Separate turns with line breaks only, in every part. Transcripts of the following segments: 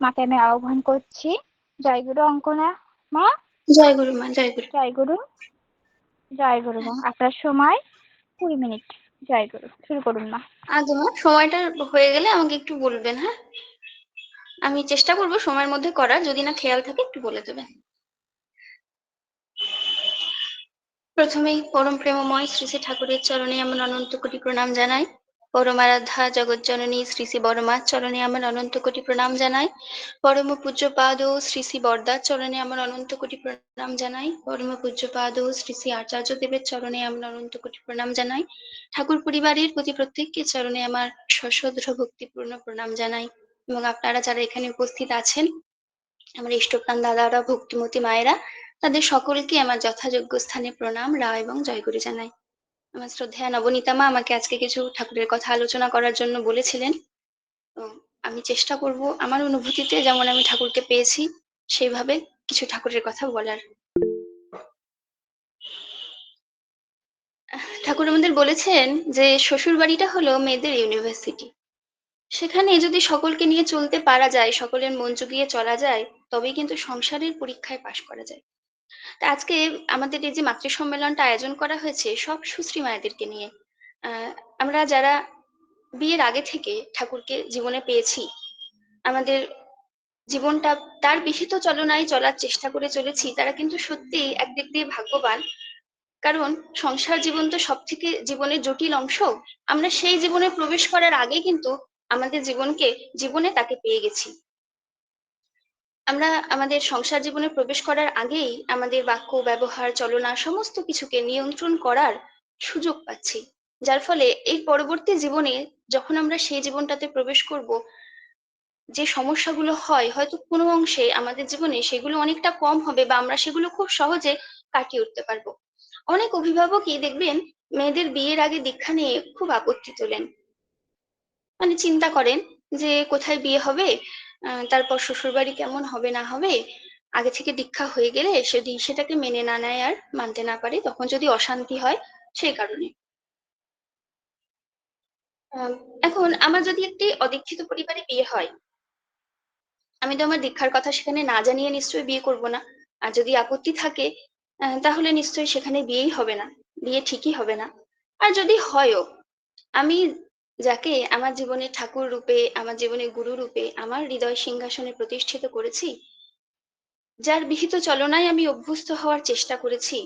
মাকে আমি আহ্বান করছি। জয় গুরু অঙ্কনা মা।
জয় গুরু মা জয় গুরু।
জয় গুরু। জয় গুরু মা। আপনার সময় কুড়ি মিনিট। জয় গুরু। শুরু করুন মা।
আগে মা সময়টা হয়ে গেলে আমাকে একটু বলবেন হ্যাঁ? আমি চেষ্টা করব সময়ের মধ্যে করার যদি না খেয়াল থাকে একটু বলে দেবেন। প্রথমেই পরম প্রেমময় শ্রী শ্রী ঠাকুরের চরণে আমার অনন্ত কোটি প্রণাম জানাই। পরমারাধ্যা জগজ্জননী শ্রী শ্রী বড়মার চরণে আমার অনন্ত কোটি প্রণাম জানাই। পরম পূজ্য পাদ শ্রী শ্রী বরদার চরণে আমার অনন্ত কোটি প্রণাম জানাই। পরম পূজ্য পাদ শ্রী শ্রী আচার্য দেবের চরণে আমার অনন্ত কোটি প্রণাম জানাই। ঠাকুর পরিবারের প্রতি প্রত্যেককে চরণে আমার সশ্রদ্ধ ভক্তিপূর্ণ প্রণাম জানাই। এবং আপনারা যারা এখানে উপস্থিত আছেন, আমার ইষ্টপ্রাণ দাদারা, ভক্তিমতী মায়েরা, তাদের সকলকে আমার যথাযোগ্য স্থানে প্রণাম রা এবং জয়গুরু জানাই। আমার শ্রদ্ধেয়া নবনীতা মা আমাকে আজকে কিছু ঠাকুরের কথা আলোচনা করার জন্য বলেছিলেন। তো আমি চেষ্টা করব আমার অনুভূতিতে যেমন আমি ঠাকুরকে পেয়েছি, সেইভাবে কিছু ঠাকুরের কথা বলার। ঠাকুর আমাদের বলেছেন যে শ্বশুর বাড়িটা হলো মেয়েদের ইউনিভার্সিটি। সেখানে যদি সকলকে নিয়ে চলতে পারা যায়, সকলের মন জুগিয়ে চলা যায়, তবেই কিন্তু সংসারের পরীক্ষায় পাশ করা যায়। তা আজকে আমাদের এই যে মাতৃ সম্মেলনটা আয়োজন করা হয়েছে সব সুশ্রী মায়েদেরকে নিয়ে আমরা যারা বিয়ের আগে থেকে ঠাকুরকে জীবনে পেয়েছি, আমাদের জীবনটা তার বিহিত চলনায় চলার চেষ্টা করে চলেছি, তারা কিন্তু সত্যি একদিক দিয়ে ভাগ্যবান। কারণ সংসার জীবন তো সব থেকে জীবনের জটিল অংশ। আমরা সেই জীবনে প্রবেশ করার আগে কিন্তু আমাদের জীবনকে, জীবনে তাকে পেয়ে গেছি। আমরা আমাদের সংসার জীবনে প্রবেশ করার আগেই আমাদের বাক্য, ব্যবহার, চলনা সমস্ত কিছুকে নিয়ন্ত্রণ করার সুযোগ পাচ্ছি। যার ফলে এই পরবর্তী জীবনে যখন আমরা সেই জীবনটাতে প্রবেশ করব, যে সমস্যাগুলো হয়, হয়তো কোনো অংশে আমাদের জীবনে সেগুলো অনেকটা কম হবে বা আমরা সেগুলো খুব সহজে কাটিয়ে উঠতে পারব। অনেক অভিভাবকই দেখবেন মেয়েদের বিয়ের আগে দীক্ষা নিয়ে খুব আপত্তি তোলেন। মানে চিন্তা করেন যে কোথায় বিয়ে হবে? তারপর শ্বশুরবাড়ি কেমন হবে না হবে, আগে থেকে দীক্ষা হয়ে গেলে যদি সেটাকে মেনে না নেয় আর মানতে না পারে, তখন যদি অশান্তি হয় সেই কারণে। এখন আমার যদি একটি অদীক্ষিত পরিবারে বিয়ে হয়, আমি তো আমার দীক্ষার কথা সেখানে না জানিয়ে নিশ্চয়ই বিয়ে করব না, আর যদি আপত্তি থাকে তাহলে নিশ্চয়ই সেখানে বিয়েই হবে না, বিয়ে ঠিকই হবে না। আর যদি হয়ও, আমি যাকে আমার জীবনে ঠাকুর রূপে, আমার জীবনে গুরু রূপে, আমার হৃদয় সিংহাসনে প্রতিষ্ঠিত করেছি। যার বিহিত চলনায় আমি অভ্যস্ত হওয়ার চেষ্টা করেছি।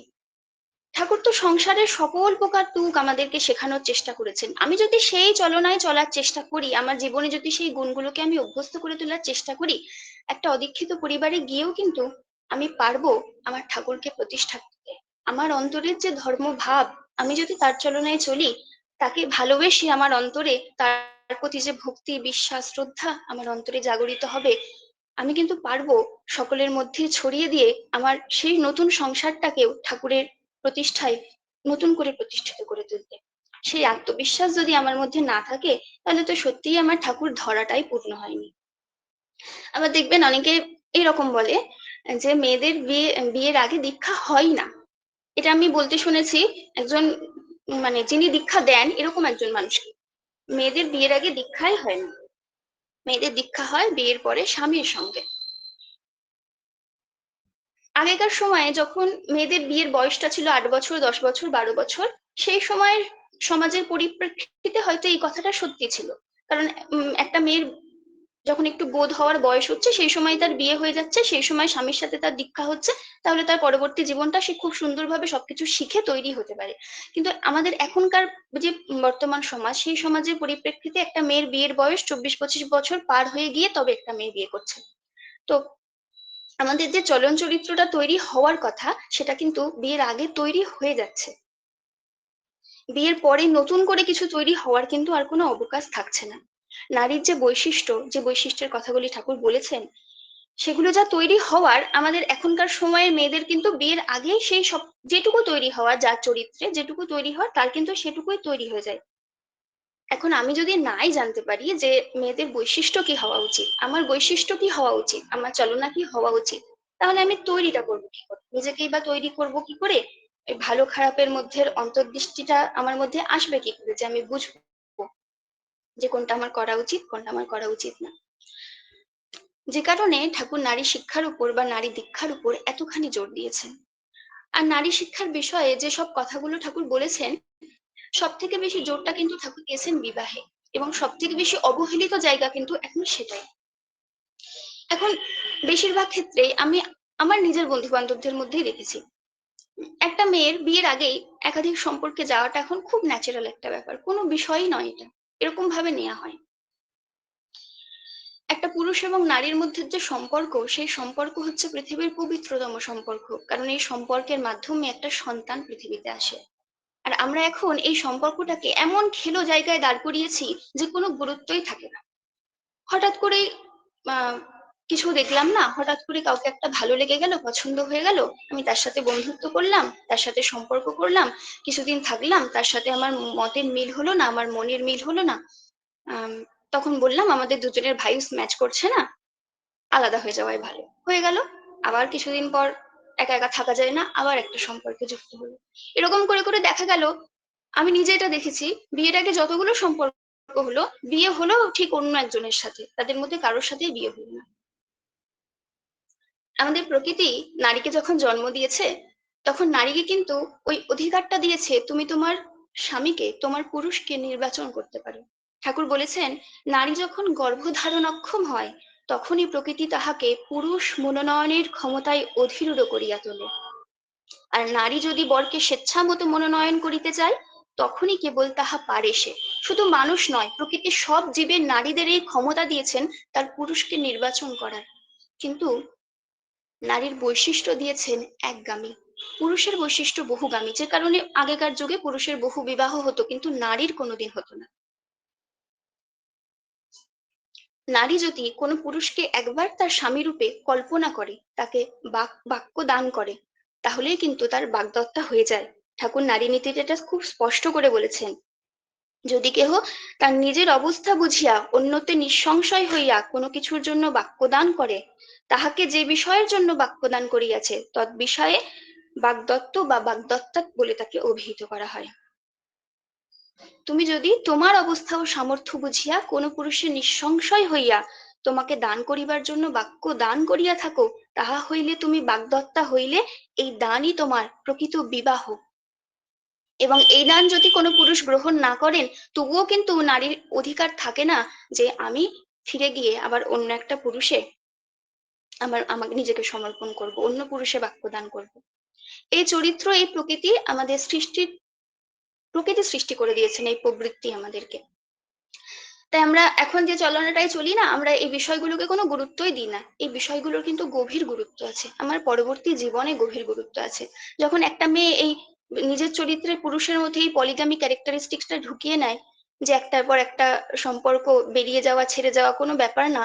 ঠাকুর তো সংসারের সকল প্রকার তুক আমাদেরকে শেখানোর চেষ্টা করেছেন। আমি যদি সেই চলনায় চলার চেষ্টা করি, আমার জীবনে যদি সেই গুণগুলোকে আমি অভ্যস্ত করে তোলার চেষ্টা করি, একটা অদীক্ষিত পরিবারে গিয়েও কিন্তু আমি পারব আমার ঠাকুরকে প্রতিষ্ঠা করতে। আমার অন্তরের যে ধর্ম ভাব আমি যদি তার চলনায় চলি তাকে ভালোবেসে আমার অন্তরে, তার প্রতি যে ভক্তি, বিশ্বাস, শ্রদ্ধা আমার অন্তরে জাগরিত হবে, আমি কিন্তু পারব সকলের মধ্যে ছড়িয়ে দিয়ে আমার সেই নতুন সংসারটাকেও ঠাকুরের প্রতিষ্ঠায়, নতুন করে প্রতিষ্ঠিত করে তুলতে। সেই আত্মবিশ্বাস যদি আমার মধ্যে না থাকে, তাহলে তো সত্যিই আমার ঠাকুর ধরাটাই পূর্ণ হয়নি। আবার দেখবেন অনেকে এরকম বলে যে মেয়েদের বিয়ে, বিয়ের আগে দীক্ষা হয় না। এটা আমি বলতে শুনেছি, একজন মানে যিনি দীক্ষা দেন, এরকম একজন মানুষকে মেয়েদের বিয়ের আগে দীক্ষাই হয় না মেয়েদের দীক্ষা হয় বিয়ের পরে স্বামীর সঙ্গে। আগেকার সময়ে যখন মেয়েদের বিয়ের বয়সটা ছিল আট বছর, দশ বছর, বারো বছর, সেই সময়ের সমাজের পরিপ্রেক্ষিতে হয়তো এই কথাটা সত্যি ছিল। কারণ একটা মেয়ের যখন একটু বোধ হওয়ার বয়স হচ্ছে, সেই সময় তার বিয়ে হয়ে যাচ্ছে, সেই সময় স্বামীর সাথে তার দীক্ষা হচ্ছে, তাহলে তার পরবর্তী জীবনটা সে খুব সুন্দরভাবে সবকিছু শিখে তৈরি হতে পারে। কিন্তু আমাদের এখনকার যে বর্তমান সমাজ, সেই সমাজের পরিপ্রেক্ষিতে একটা মেয়ের বিয়ের বয়স চব্বিশ পঁচিশ বছর পার হয়ে গিয়ে তবে একটা মেয়ে বিয়ে করছে। তো আমাদের যে চলন চরিত্রটা তৈরি হওয়ার কথা, সেটা কিন্তু বিয়ের আগে তৈরি হয়ে যাচ্ছে। বিয়ের পরে নতুন করে কিছু তৈরি হওয়ার কিন্তু আর কোনো অবকাশ থাকছে না। নারীর যে বৈশিষ্ট্য, যে বৈশিষ্ট্যের কথাগুলি ঠাকুর বলেছেন, সেগুলো যা তৈরি হওয়ার, আমাদের এখনকার সময়ে মেয়েদের কিন্তু বিয়ের আগেই সেই সব, যেটুকু তৈরি হওয়া যার চরিত্রে, যেটুকু তৈরি হওয়ার, তার কিন্তু সেটুকুই তৈরি হয়ে যায়। এখন আমি যদি নাই জানতে পারি যে মেয়েদের বৈশিষ্ট্য কি হওয়া উচিত, আমার বৈশিষ্ট্য কি হওয়া উচিত, আমার চলনা কি হওয়া উচিত, তাহলে আমি তৈরিটা করব কি করে? নিজেকেই বা তৈরি করব কি করে? ভালো খারাপের মধ্যে অন্তর্দৃষ্টিটা আমার মধ্যে আসবে কি করে যে আমি বুঝব যে কোনটা আমার করা উচিত, কোনটা আমার করা উচিত না। যে কারণে ঠাকুর নারী শিক্ষার উপর বা নারী দীক্ষার উপর এতখানি জোর দিয়েছেন। আর নারী শিক্ষার বিষয়ে যে সব কথাগুলো ঠাকুর বলেছেন সব থেকে বেশি জোরটা কিন্তু ঠাকুর দিয়েছেন বিবাহে এবং সব থেকে বেশি অবহেলিত জায়গা কিন্তু এখন সেটাই। এখন বেশিরভাগ ক্ষেত্রে আমি আমার নিজের বন্ধু বান্ধবদের মধ্যেই দেখেছি। একটা মেয়ের বিয়ের আগেই একাধিক সম্পর্কে যাওয়াটা এখন খুব ন্যাচারাল একটা ব্যাপার, কোনো বিষয়ই নয় এটা। এরকম ভাবে নেওয়া হয়। একটা পুরুষ এবং নারীর মধ্যে যে সম্পর্ক, সেই সম্পর্ক হচ্ছে পৃথিবীর পবিত্রতম সম্পর্ক। কারণ এই সম্পর্কের মাধ্যমে একটা সন্তান পৃথিবীতে আসে। আর আমরা এখন এই সম্পর্কটাকে এমন খেলো জায়গায় দাঁড় করিয়েছি যে কোনো গুরুত্বই থাকে না। হঠাৎ করেই, আহ কিছু দেখলাম না, হঠাৎ করে কাউকে একটা ভালো লেগে গেল, পছন্দ হয়ে গেল, আমি তার সাথে বন্ধুত্ব করলাম, তার সাথে সম্পর্ক করলাম, কিছুদিন থাকলাম, তার সাথে আমার মতের মিল হলো না, আমার মনের মিল হলো না। তখন বললাম, আমাদের দুজনের ভাইস ম্যাচ করছে না, আলাদা হয়ে যাওয়াই ভালো। হয়ে গেল, আবার কিছুদিন পর একা একা থাকা যায় না, আবার একটা সম্পর্কে যুক্ত হলো। এরকম করে করে দেখা গেল, আমি নিজে এটা দেখেছি, বিয়ের আগে যতগুলো সম্পর্ক হলো, বিয়ে হলো ঠিক অন্য একজনের সাথে, তাদের মধ্যে কারোর সাথেই বিয়ে হলো না। আমাদের প্রকৃতি নারীকে যখন জন্ম দিয়েছে, তখন নারীকে কিন্তু ওই অধিকারটা দিয়েছে, তুমি তোমার স্বামীকে, তোমার পুরুষকে নির্বাচন করতে পারো। ঠাকুর বলেছেন, নারী যখন গর্ভধারণ অক্ষম হয়, তখনই প্রকৃতি তাহাকে পুরুষ মনোনয়নের ক্ষমতায় অধীরূঢ় করিয়া তোলে। আর নারী যদি বরকে স্বেচ্ছামতো মনোনয়ন করিতে চায়, তখনই কেবল তাহা পারে সে। শুধু মানুষ নয় প্রকৃতির সব জীবের নারীদের এই ক্ষমতা দিয়েছেন, তার পুরুষকে নির্বাচন করার। কিন্তু নারীর বৈশিষ্ট্য দিয়েছেন একগামী। পুরুষের বৈশিষ্ট্য বহুগামী, যে কারণে আগেকার যুগে পুরুষের বহু বিবাহ হতো, কিন্তু নারীর কোনোদিন হতো না। নারী যদি কোনো পুরুষকে একবার তার স্বামী রূপে কল্পনা করে, তাকে বাক বাক্য দান করে, তাহলেই কিন্তু তার বাগদত্তা হয়ে যায়। ঠাকুর নারী নীতিতে এটা খুব স্পষ্ট করে বলেছেন। যদি কেহ তার নিজের অবস্থা বুঝিয়া অন্যতে নিঃসংশয় হইয়া কোনো কিছুর জন্য বাক্যদান করে তাহাকে যে বিষয়ের জন্য বাক্যদান করিয়াছে, তৎ বিষয়ে বাগদত্ত বা বাগদত্তা বলে তাকে অভিহিত করা হয়। তুমি যদি তোমার অবস্থা ও সামর্থ্য বুঝিয়া কোন পুরুষের নিঃসংশয় হইয়া তোমাকে দান করিবার জন্য বাক্য দান করিয়া থাকো, তাহা হইলে তুমি বাগদত্তা হইলে এই দানই তোমার প্রকৃত বিবাহ। এবং এই দান যদি কোনো পুরুষ গ্রহণ না করেন, তবুও কিন্তু নারীর অধিকার থাকে না যে আমি ফিরে গিয়ে আবার অন্য একটা পুরুষে আমার, আমাকে নিজেকে সমর্পণ করব, অন্য পুরুষে বাক্যদান করব। এই চরিত্র, এই প্রকৃতি আমাদের সৃষ্টির, প্রকৃতি সৃষ্টি করে দিয়েছেন এই প্রবৃত্তি আমাদেরকে। তাই আমরা এখন যে চলনাটাই চলি না, আমরা এই বিষয়গুলোকে কোনো গুরুত্বই দিই না। এই বিষয়গুলোর কিন্তু গভীর গুরুত্ব আছে। আমার পরবর্তী জীবনে গভীর গুরুত্ব আছে। যখন একটা মেয়ে এই নিজের চরিত্রে পুরুষের মধ্যে এই পলিগামি ক্যারেক্টারিস্টিক্সটা ঢুকিয়ে নেয়, যে একটার পর একটা সম্পর্ক বেরিয়ে যাওয়া, ছেড়ে যাওয়া কোনো ব্যাপার না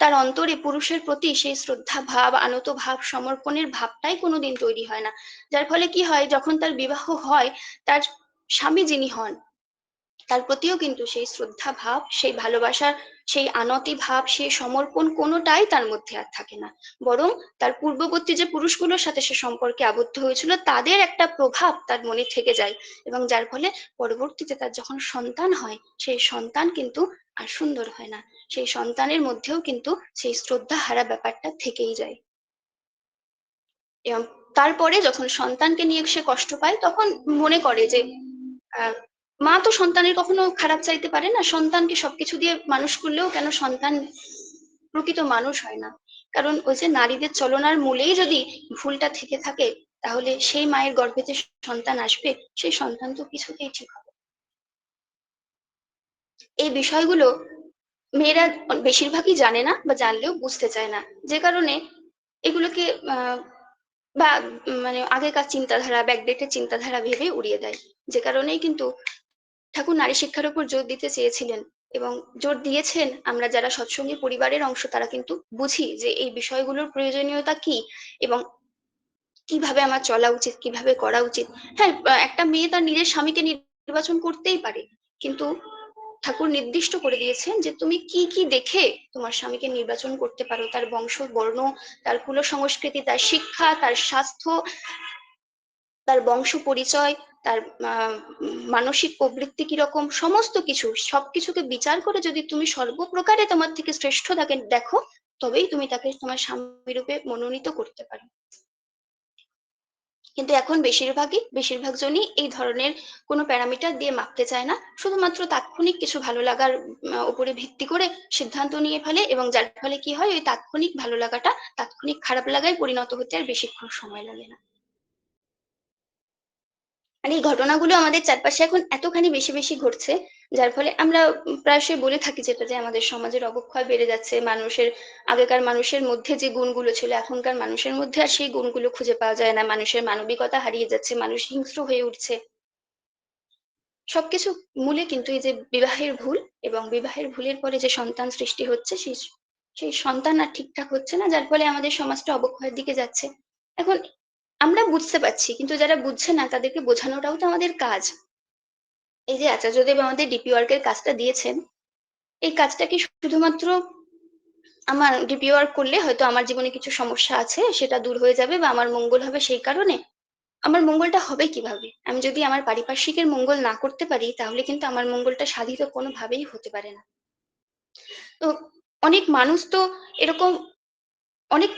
তার অন্তরে পুরুষের প্রতি সেই শ্রদ্ধা ভাব, আনত ভাব, সমর্পণের ভাবটাই কোনোদিন তৈরি হয় না। যার ফলে কি হয়, যখন তার বিবাহ হয়, তার স্বামী যিনি হন, তার প্রতিও কিন্তু সেই শ্রদ্ধা ভাব, সেই ভালোবাসার, সেই আনতি ভাব, সেই সমর্পণ কোনোটাই তার মধ্যে আর থাকে না। বরং তার পূর্ববর্তী যে পুরুষগুলোর সাথে সে সম্পর্কে আবদ্ধ হয়েছিল, তাদের একটা প্রভাব তার মনে থেকে যায়। এবং যার ফলে পরবর্তীতে তার যখন সন্তান হয়, সেই সন্তান কিন্তু আর সুন্দর হয় না। সেই সন্তানের মধ্যেও কিন্তু সেই শ্রদ্ধা হারা ব্যাপারটা থেকেই যায়। এবং তারপরে যখন সন্তানকে নিয়ে সে কষ্ট পায়, তখন মনে করে যে মা তো সন্তানের কখনো খারাপ চাইতে পারে না। সন্তানকে সবকিছু দিয়ে মানুষ করলেও কেন সন্তান প্রকৃত মানুষ হয় না? কারণ ওই যে নারীদের চলনার মূলেই যদি ভুলটা থেকে থাকে, তাহলে সেই মায়ের গর্ভে যে সন্তান আসবে, সেই সন্তান তো কিছুতেই ঠিক হবে এই বিষয়গুলো মেয়েরা বেশিরভাগই জানে না বা জানলেও বুঝতে চায় না। যে কারণে এগুলোকে বা মানে আগেকার চিন্তাধারা ব্যাকডেটের চিন্তাধারা ভেবে উড়িয়ে দেয়। যে কারণেই কিন্তু ঠাকুর নারী শিক্ষার উপর জোর দিতে চেয়েছিলেন এবং জোর দিয়েছেন আমরা যারা সৎসঙ্গী পরিবারের অংশ, তারা কিন্তু বুঝি যে এই বিষয়গুলোর প্রয়োজনীয়তা কি এবং কীভাবে আমার চলা উচিত, কীভাবে করা উচিত। হ্যাঁ একটা মেয়ে তার নিজের স্বামীকে নির্বাচন করতেই পারে, কিন্তু ঠাকুর নির্দিষ্ট করে দিয়েছেন যে তুমি কি কি দেখে তোমার স্বামীকে নির্বাচন করতে পারো, তার বংশ, বর্ণ, তার কুল সংস্কৃতি, তার শিক্ষা, তার স্বাস্থ্য, তার বংশ পরিচয়, তার মানসিক প্রবৃত্তি কীরকম, সমস্ত কিছু, সবকিছুকে বিচার করে যদি তুমি সর্বপ্রকারে তোমার থেকে শ্রেষ্ঠ তাকে দেখো, তবেই তুমি তাকে তোমার স্বামী রূপে মনোনীত করতে পারো। কিন্তু এখন বেশিরভাগই, বেশিরভাগ জনই এই ধরনের কোনো প্যারামিটার দিয়ে মাপতে চায় না। শুধুমাত্র তাৎক্ষণিক কিছু ভালো লাগার উপরে ভিত্তি করে সিদ্ধান্ত নিয়ে ফেলে এবং যার ফলে কি হয়, ওই তাৎক্ষণিক ভালো লাগাটা, তাৎক্ষণিক খারাপ লাগায় পরিণত হতে আর বেশিক্ষণ সময় লাগে না। আর এই ঘটনাগুলো আমাদের চারপাশে এখন এতখানি বেশি বেশি ঘটছে যার ফলে আমরা প্রায়শই বলে থাকি যেটা যে আমাদের সমাজের অবক্ষয় বেড়ে যাচ্ছে, মানুষের, আগেকার মানুষের মধ্যে যে গুণগুলো ছিল, এখনকার মানুষের মধ্যে আর সেই গুণগুলো খুঁজে পাওয়া যায় না। মানুষের মানবিকতা হারিয়ে যাচ্ছে, মানুষ হিংস্র হয়ে উঠছে। সবকিছু মূলে কিন্তু এই যে বিবাহের ভুল এবং বিবাহের ভুলের পরে যে সন্তান সৃষ্টি হচ্ছে সেই সেই সন্তান আর ঠিকঠাক হচ্ছে না, যার ফলে আমাদের সমাজটা অবক্ষয়ের দিকে যাচ্ছে। এখন আমরা বুঝতে পারছি, কিন্তু যারা বুঝছে না, তাদেরকে বোঝানোটাও তো আমাদের কাজ। এই যে আচার্যদেব আমাদের ডিপি ওয়ার্কের কাজটা দিয়েছেন, এই কাজটা কি শুধুমাত্র আমার ডিপি ওয়ার্ক করলে হয়তো আমার জীবনে কিছু সমস্যা আছে, সেটা দূর হয়ে যাবে বা আমার মঙ্গল হবে সেই কারণে? আমার মঙ্গলটা হবে কীভাবে? আমি যদি আমার পারিপার্শ্বিকের মঙ্গল না করতে পারি, তাহলে কিন্তু আমার মঙ্গলটা সাধিত কোনোভাবেই হতে পারে না। তো অনেক মানুষ তো এরকম অনেক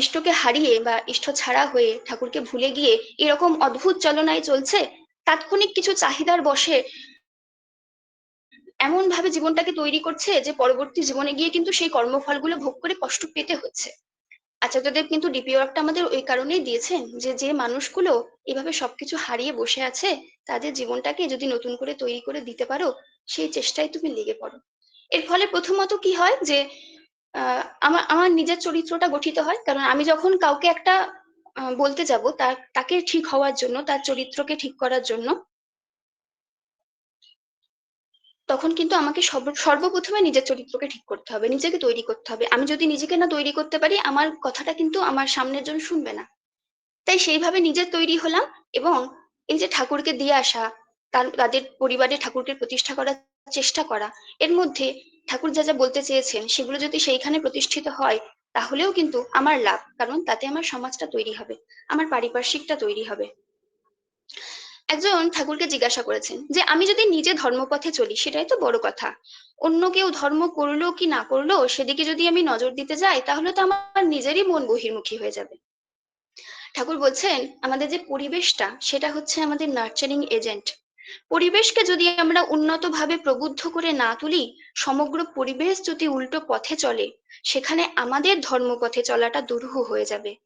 ইষ্টকে হারিয়ে বা ইষ্ট ছাড়া হয়ে ঠাকুরকে ভুলে গিয়ে এরকম অদ্ভুত চলনায় চলছে তাৎক্ষণিক কিছু চাহিদার বসে এমন ভাবে জীবনটাকে তৈরি করছে যে পরবর্তী জীবনে গিয়ে কিন্তু সেই কর্মফলগুলো ভোগ করে কষ্ট পেতে হচ্ছে। আচার্যদেব কিন্তু ডিপি ওয়ার্কটা আমাদের ওই কারণেই দিয়েছেন যে যে মানুষগুলো এভাবে সবকিছু হারিয়ে বসে আছে, তাদের জীবনটাকে যদি নতুন করে তৈরি করে দিতে পারো, সেই চেষ্টায় তুমি লেগে পড়ো। এর ফলে প্রথমত কি হয় যে আমার আমার নিজের চরিত্রটা গঠিত হয়। কারণ আমি যখন কাউকে একটা বলতে যাব তার, তাকে ঠিক হওয়ার জন্য, তার চরিত্রকে ঠিক করার জন্য। তখন কিন্তু আমাকে সর্বপ্রথমে নিজের চরিত্রকে ঠিক করতে হবে, নিজেকে তৈরি করতে হবে। আমি যদি নিজেকে না তৈরি করতে পারি, আমার কথাটা কিন্তু আমার সামনের জন শুনবে না। তাই সেইভাবে নিজের তৈরি হলাম এবং এই যে ঠাকুরকে দিয়ে আসা, তার, তাদের পরিবারে ঠাকুরকে প্রতিষ্ঠা করার চেষ্টা করা, এর মধ্যে ঠাকুর যা যা বলতে চেয়েছেন, সেগুলো যদি সেইখানে প্রতিষ্ঠিত হয় তাহলেও কিন্তু আমার লাভ, কারণ তাতে আমার সমাজটা তৈরি হবে, আমার পারিপার্শ্বিকটা তৈরি হবে। একজন ঠাকুরকে জিজ্ঞাসা করেছেন যে, আমি যদি নিজে ধর্মপথে চলি, সেটাই তো বড় কথা। অন্য কেউ ধর্ম করল কি না করল সেদিকে যদি আমি নজর দিতে যাই, তাহলে তো আমার নিজেরই মন বহির্মুখী হয়ে যাবে। ঠাকুর বলছেন, আমাদের যে পরিবেশটা, সেটা হচ্ছে আমাদের নার্চারিং এজেন্ট পরিবেশকে যদি আমরা উন্নতভাবে প্রবুদ্ধ করে না তুলি, সমগ্র পরিবেশ যদি উল্টো পথে চলে, সেখানে আমাদের ধর্মপথে চলাটা দুরূহ হয়ে যাবে।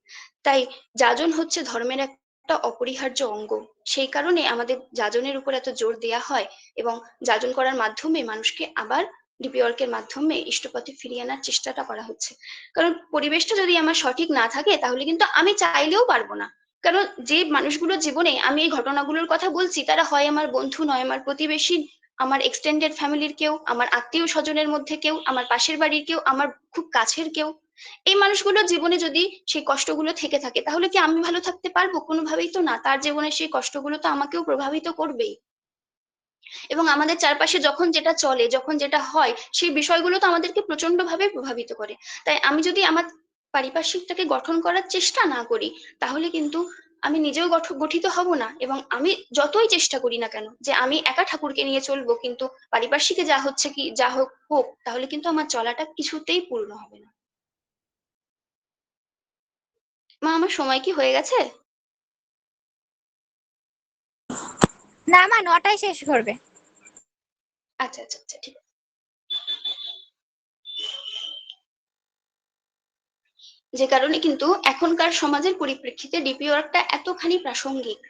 তাই যাজন হচ্ছে ধর্মের একটা অপরিহার্য অঙ্গ। সেই কারণে আমাদের যাজনের উপর এত জোর দেয়া হয় এবং যাজন করার মাধ্যমে মানুষকে আবার ডিপি ওয়ার্কের মাধ্যমে ইষ্টপথে ফিরিয়ে আনার চেষ্টাটা করা হচ্ছে। কারণ পরিবেশটা যদি আমার সঠিক না থাকে, তাহলে কিন্তু আমি চাইলেও পারব না। কারণ যে মানুষগুলোর জীবনে আমি এই ঘটনাগুলোর কথা বলছি, তারা হয় আমার বন্ধু, নয় আমার প্রতিবেশী, আমার এক্সটেন্ডেড ফ্যামিলির কেউ, আমার আত্মীয় স্বজনের মধ্যে কেউ, আমার পাশের বাড়ির কেউ, আমার খুব কাছের কেউ। এই মানুষগুলোর জীবনে যদি সেই কষ্টগুলো থেকে থাকে, তাহলে কি আমি ভালো থাকতে পারব? কোনোভাবেই তো না। তার জীবনে সেই কষ্টগুলো তো আমাকেও প্রভাবিত করবেই। এবং আমাদের চারপাশে যখন যেটা চলে, যখন যেটা হয়, সেই বিষয়গুলো তো আমাদেরকে প্রচণ্ড ভাবে প্রভাবিত করে। তাই আমি যদি আমার পারিপার্শ্বিকটাকে গঠন করার চেষ্টা না করি তাহলে কিন্তু আমি নিজেও গঠিত হব না এবং আমি যতই চেষ্টা করি না কেন যে আমি একা ঠাকুরকে নিয়ে চলবো কিন্তু পারিপার্শ্বিকে যা হচ্ছে কি যা হোক হোক তাহলে কিন্তু আমার চলাটা কিছুতেই পূর্ণ হবে না। মা আমার সময় কি হয়ে গেছে?
না মা নটায় শেষ করবে।
আচ্ছা আচ্ছা আচ্ছা ঠিক যে কারণে কিন্তু এখনকার সমাজের পরিপ্রেক্ষিতে ডিপি ওয়ার্কটা এতখানি প্রাসঙ্গিক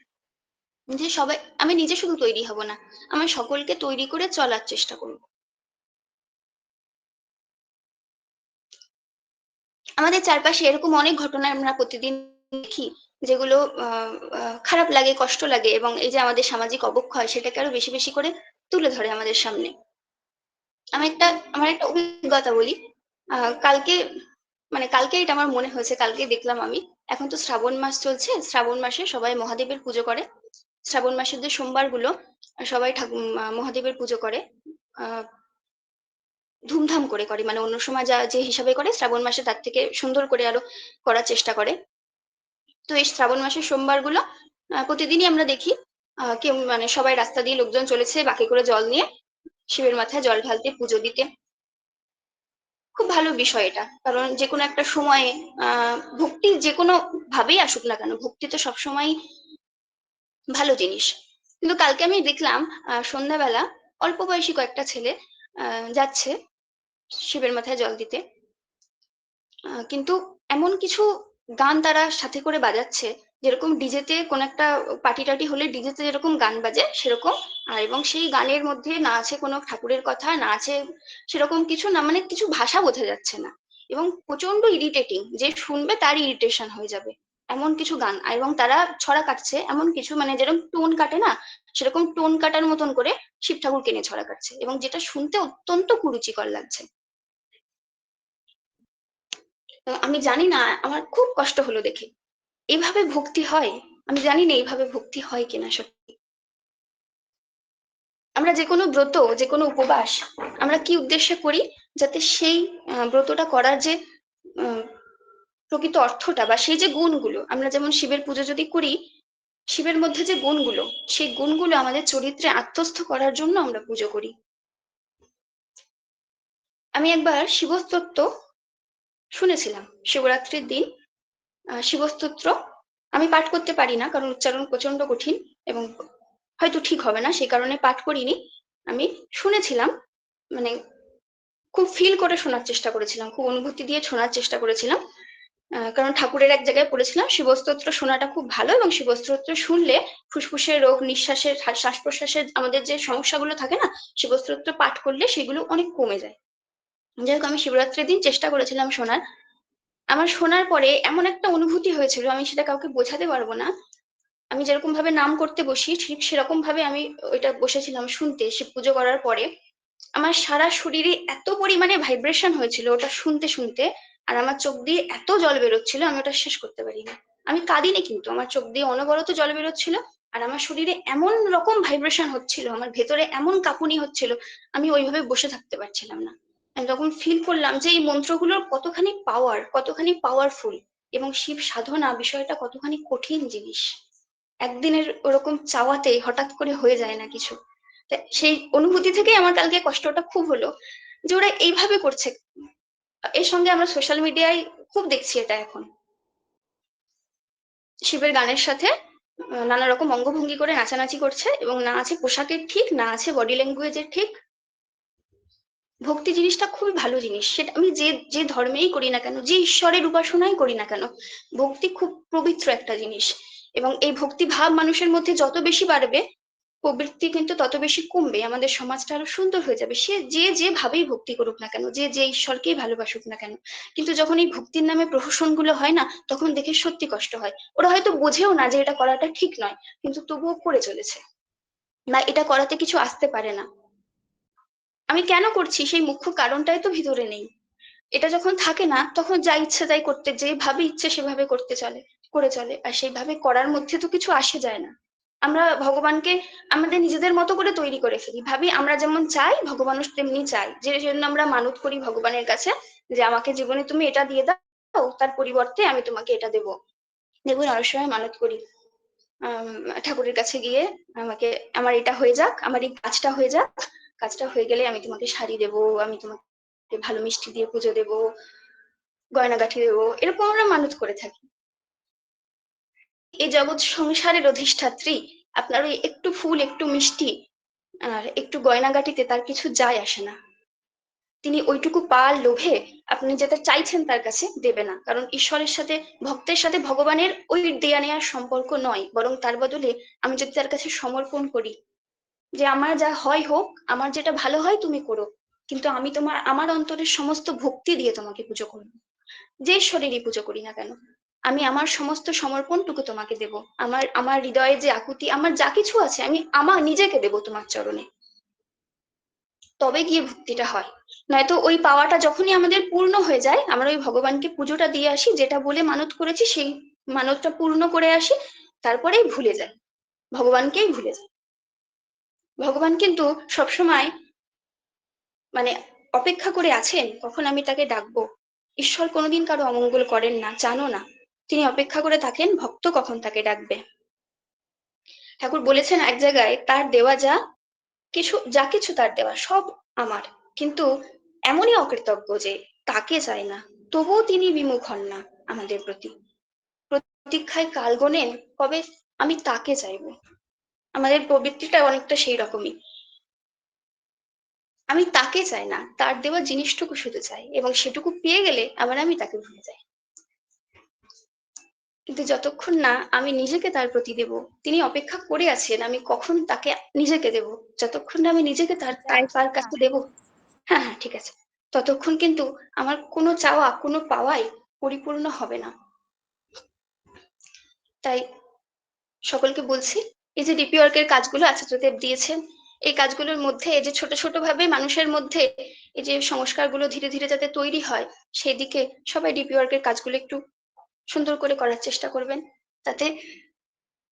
যে সবাই, আমি নিজে শুধু তৈরি হব না, আমি সকলকে তৈরি করে চলার চেষ্টা করব। আমাদের চারপাশে এরকম অনেক ঘটনা আমরা প্রতিদিন দেখি, যেগুলো খারাপ লাগে, কষ্ট লাগে এবং এই যে আমাদের সামাজিক অবক্ষয় সেটাকে আরও বেশি বেশি করে তুলে ধরে আমাদের সামনে। আমি একটা, আমার একটা অভিজ্ঞতা বলি। কালকে মানে কালকে এটা আমার মনে হয়েছে কালকে দেখলাম আমি। এখন তো শ্রাবণ মাস চলছে, শ্রাবণ মাসে সবাই মহাদেবের পুজো করে। শ্রাবণ মাসের যে সোমবারগুলো সবাই ঠাকুর মহাদেবের পুজো করে ধুমধাম করে করে। মানে অন্য সময় যা, যে হিসাবে করে, শ্রাবণ মাসে তার থেকে সুন্দর করে আরও করার চেষ্টা করে। তো এই শ্রাবণ মাসের সোমবারগুলো প্রতিদিনই আমরা দেখি কেউ মানে সবাই রাস্তা দিয়ে লোকজন চলেছে বাকি করে জল নিয়ে, শিবের মাথায় জল ঢালতে, পুজো দিতে। খুব ভালো বিষয় এটা। কারণ যে কোনো একটা সময়ে ভক্তি যে কোনো ভাবেই আসুক না কেন, ভক্তি তো সবসময় ভালো জিনিস। কিন্তু কালকে আমি দেখলাম সন্ধ্যাবেলা অল্প বয়সী কয়েকটা ছেলে যাচ্ছে শিবের মাথায় জল দিতে। কিন্তু এমন কিছু গান তারা সাথে করে বাজাচ্ছে যেরকম ডিজেতে কোন একটা পার্টি টাটি হলে ডিজেতে যেরকম গান বাজে, সেরকম। আর এবং সেই গানের মধ্যে না আছে কোনো ঠাকুরের কথা, না আছে সেরকম কিছু না মানে কিছু ভাষা বোঝা যাচ্ছে না। এবং প্রচণ্ড ইরিটেটিং যে শুনবে তার ইরিটেশন হয়ে যাবে। এমন কিছু গান। এবং তারা ছড়া কাটছে, এমন কিছু মানে যেরকম টোন কাটে না, সেরকম টোন কাটার মতন করে শিব ঠাকুর কেনে ছড়া কাটছে। এবং যেটা শুনতে অত্যন্ত কুরুচিকর লাগছে। আমি জানি না, আমার খুব কষ্ট হলো দেখে। এইভাবে ভক্তি হয়? আমি জানি না এইভাবে ভক্তি হয় কিনা সত্যি। আমরা যে কোনো ব্রত যে কোনো উপবাস আমরা কি উদ্দেশ্যে করি? যাতে সেই ব্রতটা করার যে প্রকৃত অর্থটা বা সেই যে গুণগুলো, আমরা যেমন শিবের পুজো যদি করি, শিবের মধ্যে যে গুণগুলো, সেই গুণগুলো আমাদের চরিত্রে আত্মস্থ করার জন্য আমরা পুজো করি। আমি একবার শিবস্তত্ব শুনেছিলাম, শিবরাত্রির দিন। শিবস্তোত্র আমি পাঠ করতে পারি না, কারণ উচ্চারণ প্রচণ্ড কঠিন এবং হয়তো ঠিক হবে না, সেই কারণে পাঠ করিনি। আমি শুনেছিলাম মানে খুব ফিল করে শোনার চেষ্টা করেছিলাম, খুব অনুভূতি দিয়ে শোনার চেষ্টা করেছিলাম। কারণ ঠাকুরের এক জায়গায় পড়েছিলাম, শিবস্তোত্র শোনাটা খুব ভালো এবং শিবস্তোত্র শুনলে ফুসফুসের রোগ, নিঃশ্বাসের শ্বাস প্রশ্বাসের আমাদের যে সমস্যাগুলো থাকে না, শিবস্তোত্র পাঠ করলে সেগুলো অনেক কমে যায়। যাই হোক, আমি শিবরাত্রির দিন চেষ্টা করেছিলাম শোনার আমার শোনার পরে এমন একটা অনুভূতি হয়েছিল, আমি সেটা কাউকে বোঝাতে পারব না। আমি যেরকম ভাবে নাম করতে বসি, ঠিক সেরকম ভাবে আমি ওইটা বসেছিলাম শুনতে শিব পুজো করার পরে। আমার সারা শরীরে এত পরিমাণে ভাইব্রেশন হয়েছিল ওটা শুনতে শুনতে, আর আমার চোখ দিয়ে এত জল বেরোচ্ছিল, আমি ওটা শেষ করতে পারিনি। আমি কাঁদিনি কিন্তু, আমার চোখ দিয়ে অনবরত জল বেরোচ্ছিল, আর আমার শরীরে এমন রকম ভাইব্রেশন হচ্ছিল, আমার ভেতরে এমন কাঁপুনি হচ্ছিল, আমি ওইভাবে বসে থাকতে পারছিলাম না। তখন ফিল করলাম যে এই মন্ত্রগুলোর কতখানি পাওয়ার কতখানি পাওয়ারফুল এবং শিব সাধনা বিষয়টা কতখানি কঠিন জিনিস। একদিনের ওরকম চাওয়াতে হঠাৎ করে হয়ে যায় না কিছু। সেই অনুভূতি থেকেই আমার কালকে কষ্টটা খুব হলো যে ওরা এইভাবে করছে। এর সঙ্গে আমরা সোশ্যাল মিডিয়ায় খুব দেখছি এটা এখন। শিবের গানের সাথে নানা রকম অঙ্গভঙ্গি করে নাচানাচি করছে এবং না আছে পোশাকের ঠিক, না আছে বডি ল্যাঙ্গুয়েজের ঠিক ভক্তি জিনিসটা খুবই ভালো জিনিস। সেটা আমি যে যে ধর্মেই করি না কেন, যে ঈশ্বরের উপাসনাই করি না কেন, ভক্তি খুব পবিত্র একটা জিনিস। এবং এই ভক্তি ভাব মানুষের মধ্যে যত বেশি বাড়বে, প্রবৃত্তি কিন্তু তত বেশি কমবে, আমাদের সমাজটা আরও সুন্দর হয়ে যাবে। সে যে যে ভাবেই ভক্তি করুক না কেন, যে যে ঈশ্বরকেই ভালোবাসুক না কেন, কিন্তু যখন এই ভক্তির নামে প্রহসনগুলো হয় না, তখন দেখে সত্যি কষ্ট হয়। ওরা হয়তো বোঝেও না যে এটা করাটা ঠিক নয়, কিন্তু তবুও করে চলেছে। না এটা করাতে কিছু আসতে পারে না। আমি কেন করছি? সেই মুখ্য কারণটাই তো ভিতরে নেই। এটা যখন থাকে না, তখন যা ইচ্ছে তাই করতে, যেভাবে ইচ্ছে সেভাবে করতে চলে, করে চলে। আর সেইভাবে করার মধ্যে তো কিছু আসে যায় না। আমরা ভগবানকে আমাদের নিজেদের মতো করে তৈরি করে ফেলি। ভাবি আমরা যেমন চাই, ভগবানও তেমনি চাই। যে জন্য আমরা মানত করি ভগবানের কাছে যে আমাকে জীবনে তুমি এটা দিয়ে দাও, তার পরিবর্তে আমি তোমাকে এটা দেবো। দেখুন, অনেক সময় মানত করি। ঠাকুরের কাছে গিয়ে আমাকে, আমার এটা হয়ে যাক, আমার এই কাজটা হয়ে যাক কাজটা হয়ে গেলে আমি তোমাকে শাড়ি দেবো, আমি তোমাকে ভালো মিষ্টি দিয়ে পুজো দেবো, গয়নাগাঠি দেবো, এরকম আমরা মানত করে থাকি। এই জগৎ সংসারের অধিষ্ঠাত্রী, আপনার ওই একটু ফুল, একটু মিষ্টি, আর একটু গয়নাগাটিতে তার কিছু যায় আসে না। তিনি ওইটুকু পাওয়ার লোভে আপনি যেটা চাইছেন তার কাছে দেবে না, কারণ ঈশ্বরের সাথে, ভক্তের সাথে ভগবানের ওই দেয়া নেওয়ার সম্পর্ক নয়, বরং তার বদলে আমি যদি তার কাছে সমর্পণ করি যে আমার যা হয় হোক, আমার যেটা ভালো হয় তুমি করো। কিন্তু আমি তোমার, আমার অন্তরের সমস্ত ভক্তি দিয়ে তোমাকে পুজো করব। যে শরীরই পুজো করি না কেন, আমি আমার সমস্ত সমর্পণটুকু তোমাকে দেব। আমার আমার হৃদয়ে যে আকুতি, আমার যা কিছু আছে, আমি আমার নিজেকে দেব তোমার চরণে। তবে গিয়ে ভক্তিটা হয়। নয়তো ওই পাওয়াটা যখনই আমাদের পূর্ণ হয়ে যায়, আমরা ওই ভগবানকে পুজোটা দিয়ে আসি, যেটা বলে মানত করেছি, সেই মানতটা পূর্ণ করে আসি, তারপরেই ভুলে যাই। ভগবানকেই ভুলে যাই। ভগবান কিন্তু সবসময় মানে অপেক্ষা করে আছেন, কখন আমি তাকে ডাকবো? ঈশ্বর কোনোদিন কারও অমঙ্গল করেন না, জানো না। তিনি অপেক্ষা করে থাকেন, ভক্ত কখন তাকে ডাকবে? ঠাকুর বলেছেন এক জায়গায়, তার দেওয়া যা কিছু যা কিছু তার দেওয়া, সব আমার। কিন্তু এমনই অকৃতজ্ঞ যে তাকে চাই না, তবুও তিনি বিমুখ হন না আমাদের প্রতি। প্রতীক্ষায় কাল গোনেন, কবে আমি তাকে চাইব? আমাদের প্রবৃত্তিটা অনেকটা সেই রকমই। আমি তাকে চাই না তার দেওয়া জিনিসটুকু শুধু চাই এবং সেটুকু পেয়ে গেলে আবার আমি তাকে ভুলে যাই। কিন্তু যতক্ষণ না আমি নিজেকে তার প্রতি দেব তিনি অপেক্ষা করে আছেন আমি কখন তাকে নিজেকে দেব? যতক্ষণ না আমি নিজেকে তার তার- তার কাছে দেব? হ্যাঁ হ্যাঁ ঠিক আছে। ততক্ষণ কিন্তু আমার কোনো চাওয়া কোনো পাওয়াই পরিপূর্ণ হবে না। তাই সকলকে বলছি এই যে ডিপি ওয়ার্কের কাজগুলো আচার্যদেব দিয়েছেন, এই কাজগুলোর মধ্যে এই যে ছোট ছোট ভাবে মানুষের মধ্যে এই যে সংস্কারগুলো ধীরে ধীরে যাতে তৈরি হয়, সেই দিকে সবাই ডিপি ওয়ার্কের কাজগুলো একটু সুন্দর করে করার চেষ্টা করবেন। তাতে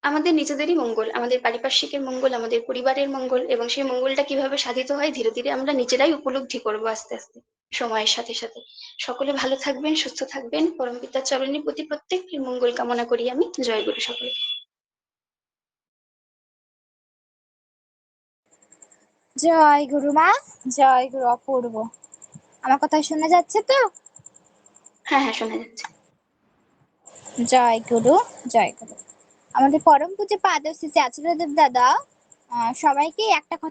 আমাদের নিজেদেরই মঙ্গল, আমাদের পারিপার্শ্বিকের মঙ্গল, আমাদের পরিবারের মঙ্গল এবং সেই মঙ্গলটা কীভাবে সাধিত হয়, ধীরে ধীরে আমরা নিজেরাই উপলব্ধি করব আস্তে আস্তে সময়ের সাথে সাথে। সকলে ভালো থাকবেন, সুস্থ থাকবেন। পরম পিতার চরণের প্রতি প্রত্যেকের মঙ্গল কামনা করি আমি। জয় গুরু সকলে
জয় গুরু মা জয় গুরু অপূর্ব। আমার কথা শোনা যাচ্ছে তো?
হ্যাঁ হ্যাঁ শোনা যাচ্ছে।
জয় গুরু জয় গুরু। আমাদের পরম পূজা পাদশ্রী আচার্যদেব দাদা আহ, সবাইকে একটা কথা